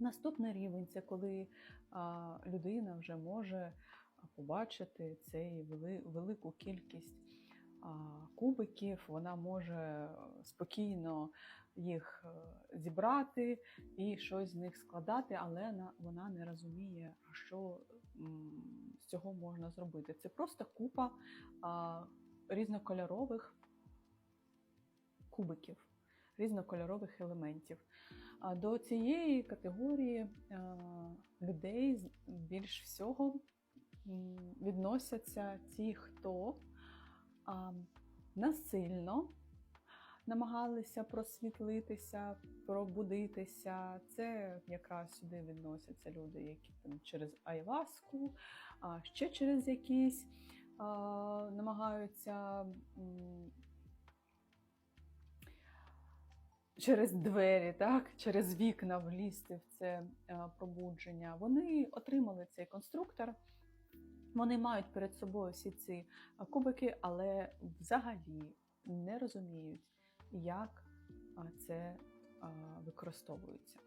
Наступний рівень це коли людина вже може побачити цей вели, велику кількість кубиків, вона може спокійно їх е, зібрати і щось з них складати, але на- вона не розуміє, що з цього можна зробити. Це просто купа різнокольорових кубиків, різнокольорових елементів. До цієї категорії е, людей більш всього відносяться ті, хто насильно намагалися просвітлитися, пробудитися. Це якраз сюди відносяться люди, які там через айваску, а ще через якісь намагаються. Через двері, так, через вікна влізти в це е, пробудження. Вони отримали цей конструктор. Вони мають перед собою всі ці е, кубики, але взагалі не розуміють, як це використовується.